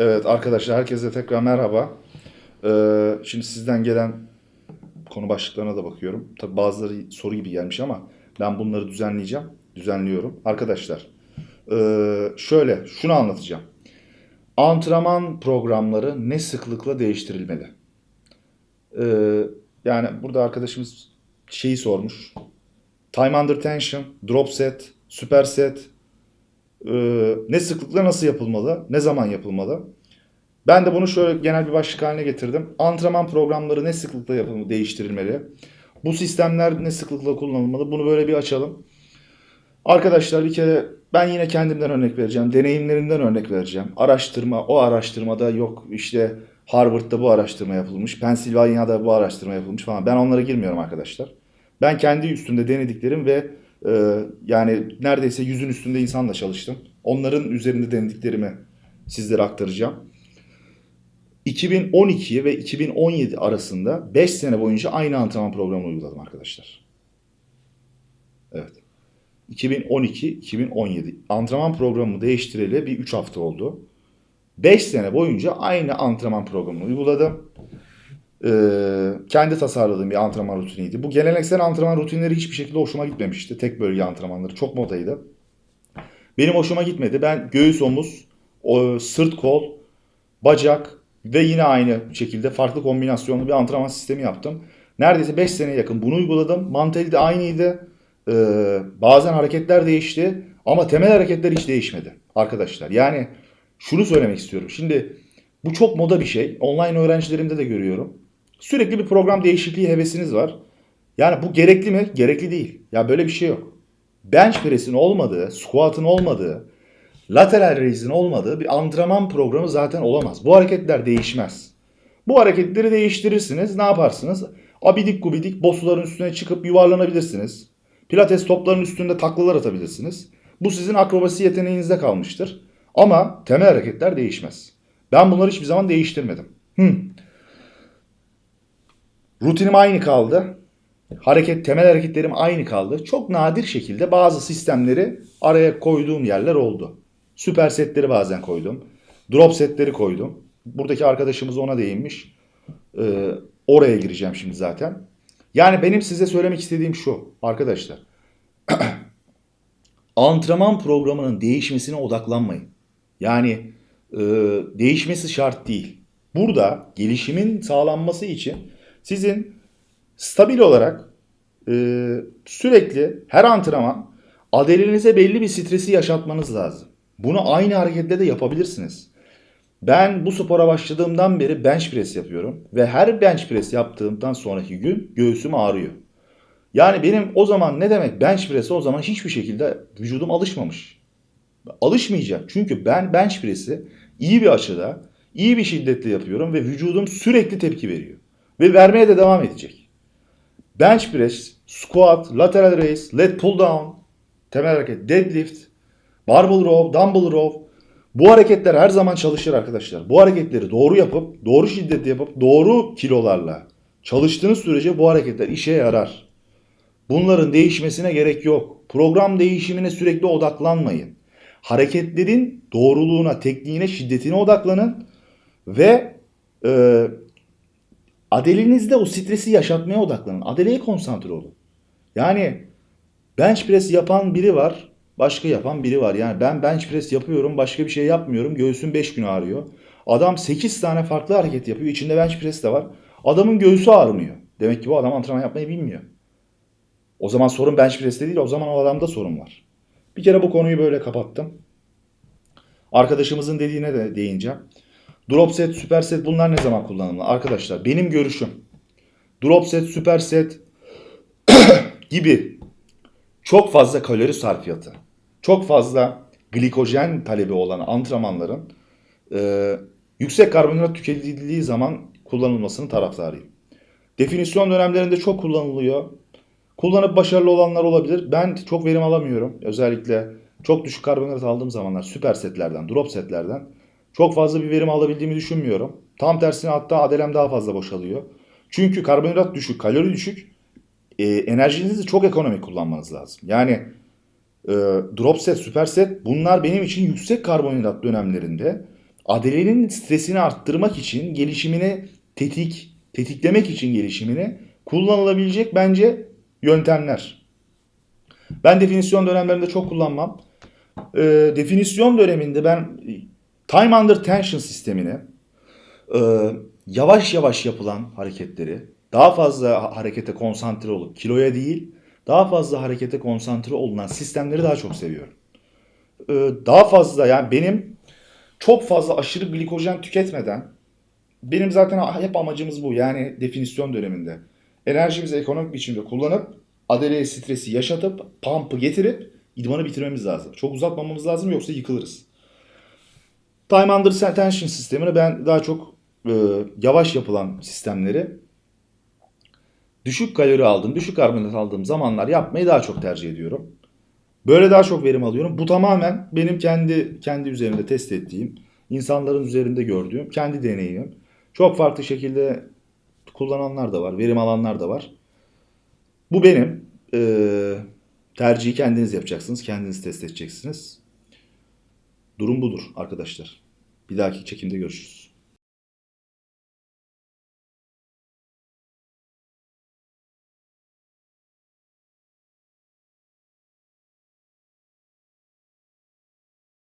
Evet arkadaşlar herkese tekrar merhaba. Ee, şimdi sizden gelen konu başlıklarına da bakıyorum. Tabi bazıları soru gibi gelmiş ama ben bunları düzenleyeceğim. Düzenliyorum. Arkadaşlar ee, şöyle şunu anlatacağım. Antrenman programları ne sıklıkla değiştirilmeli? Ee, yani burada arkadaşımız şeyi sormuş. Time under tension, drop set, super set, ee, ne sıklıkla nasıl yapılmalı, ne zaman yapılmalı? Ben de bunu şöyle genel bir başlık haline getirdim. Antrenman programları ne sıklıkla yapılmalı, değiştirilmeli? Bu sistemler ne sıklıkla kullanılmalı? Bunu böyle bir açalım. Arkadaşlar bir kere ben yine kendimden örnek vereceğim. Deneyimlerimden örnek vereceğim. Araştırma, o araştırmada yok işte Harvard'da bu araştırma yapılmış, Pennsylvania'da bu araştırma yapılmış falan. Ben onlara girmiyorum arkadaşlar. Ben kendi üstünde denediklerim ve e, yani neredeyse yüzün üstünde insanla çalıştım. Onların üzerinde denediklerimi sizlere aktaracağım. 2012 ve 2017 arasında 5 sene boyunca aynı antrenman programını uyguladım arkadaşlar. Evet. 2012-2017 antrenman programımı değiştireli bir 3 hafta oldu. 5 sene boyunca aynı antrenman programını uyguladım. Ee, kendi tasarladığım bir antrenman rutiniydi. Bu geleneksel antrenman rutinleri hiçbir şekilde hoşuma gitmemişti. Tek bölge antrenmanları çok modaydı. Benim hoşuma gitmedi. Ben göğüs, omuz, sırt, kol, bacak ve yine aynı şekilde farklı kombinasyonlu bir antrenman sistemi yaptım. Neredeyse 5 sene yakın bunu uyguladım. Mantalite aynıydı. Ee, bazen hareketler değişti ama temel hareketler hiç değişmedi arkadaşlar. Yani şunu söylemek istiyorum. Şimdi bu çok moda bir şey. Online öğrencilerimde de görüyorum. Sürekli bir program değişikliği hevesiniz var. Yani bu gerekli mi? Gerekli değil. Ya böyle bir şey yok. Bench press'in olmadığı, squat'ın olmadığı, lateral raise'in olmadığı bir antrenman programı zaten olamaz. Bu hareketler değişmez. Bu hareketleri değiştirirsiniz. Ne yaparsınız? Abidik gubidik bosuların üstüne çıkıp yuvarlanabilirsiniz. Pilates topların üstünde taklalar atabilirsiniz. Bu sizin akrobasi yeteneğinizde kalmıştır. Ama temel hareketler değişmez. Ben bunları hiçbir zaman değiştirmedim. Hmm. Rutinim aynı kaldı. Hareket, temel hareketlerim aynı kaldı. Çok nadir şekilde bazı sistemleri araya koyduğum yerler oldu. Süper setleri bazen koydum. Drop setleri koydum. Buradaki arkadaşımız ona değinmiş. Ee, oraya gireceğim şimdi zaten. Yani benim size söylemek istediğim şu arkadaşlar. Antrenman programının değişmesine odaklanmayın. Yani e, değişmesi şart değil. Burada gelişimin sağlanması için sizin stabil olarak e, sürekli her antrenman adelenize belli bir stresi yaşatmanız lazım. Bunu aynı hareketle de yapabilirsiniz. Ben bu spora başladığımdan beri bench press yapıyorum ve her bench press yaptığımdan sonraki gün göğsüm ağrıyor. Yani benim o zaman ne demek bench press'e o zaman hiçbir şekilde vücudum alışmamış. Alışmayacak. Çünkü ben bench press'i iyi bir açıda, iyi bir şiddetle yapıyorum ve vücudum sürekli tepki veriyor. Ve vermeye de devam edecek. Bench press, squat, lateral raise, lat pull down, temel hareket, deadlift, barbell row, dumbbell row. Bu hareketler her zaman çalışır arkadaşlar. Bu hareketleri doğru yapıp, doğru şiddetle yapıp, doğru kilolarla çalıştığınız sürece bu hareketler işe yarar. Bunların değişmesine gerek yok. Program değişimine sürekli odaklanmayın. Hareketlerin doğruluğuna, tekniğine, şiddetine odaklanın ve e, adelinizde o stresi yaşatmaya odaklanın. Adeleye konsantre olun. Yani bench press yapan biri var, başka yapan biri var. Yani ben bench press yapıyorum, başka bir şey yapmıyorum. Göğsüm 5 gün ağrıyor. Adam 8 tane farklı hareket yapıyor. İçinde bench press de var. Adamın göğsü ağrımıyor. Demek ki bu adam antrenman yapmayı bilmiyor. O zaman sorun bench press'te değil, o zaman o adamda sorun var. Bir kere bu konuyu böyle kapattım. Arkadaşımızın dediğine de değineceğim. Drop set, süper set bunlar ne zaman kullanılmalı? Arkadaşlar benim görüşüm drop set, süper set gibi çok fazla kalori sarfiyatı, çok fazla glikojen talebi olan antrenmanların e, yüksek karbonhidrat tüketildiği zaman kullanılmasını taraftarıyım. Definisyon dönemlerinde çok kullanılıyor. Kullanıp başarılı olanlar olabilir. Ben çok verim alamıyorum. Özellikle çok düşük karbonhidrat aldığım zamanlar süper setlerden, drop setlerden çok fazla bir verim alabildiğimi düşünmüyorum. Tam tersine hatta adelem daha fazla boşalıyor. Çünkü karbonhidrat düşük, kalori düşük. E, enerjinizi çok ekonomik kullanmanız lazım. Yani e, drop set, süper set bunlar benim için yüksek karbonhidrat dönemlerinde adelenin stresini arttırmak için gelişimini tetik, tetiklemek için gelişimini kullanılabilecek bence yöntemler. Ben definisyon dönemlerinde çok kullanmam. Ee, definisyon döneminde ben time under tension sistemini e, yavaş yavaş yapılan hareketleri daha fazla ha- harekete konsantre olup kiloya değil daha fazla harekete konsantre olunan sistemleri daha çok seviyorum. Ee, daha fazla yani benim çok fazla aşırı glikojen tüketmeden benim zaten hep amacımız bu. Yani definisyon döneminde. Enerjimizi ekonomik biçimde kullanıp adeleye stresi yaşatıp pump'ı getirip idmanı bitirmemiz lazım. Çok uzatmamamız lazım yoksa yıkılırız. Time under tension sistemini ben daha çok e, yavaş yapılan sistemleri düşük kalori aldığım, düşük karbonhidrat aldığım zamanlar yapmayı daha çok tercih ediyorum. Böyle daha çok verim alıyorum. Bu tamamen benim kendi kendi üzerinde test ettiğim, insanların üzerinde gördüğüm kendi deneyimim. Çok farklı şekilde kullananlar da var, verim alanlar da var. Bu benim. Ee, tercihi kendiniz yapacaksınız, kendiniz test edeceksiniz. Durum budur arkadaşlar. Bir dahaki çekimde görüşürüz.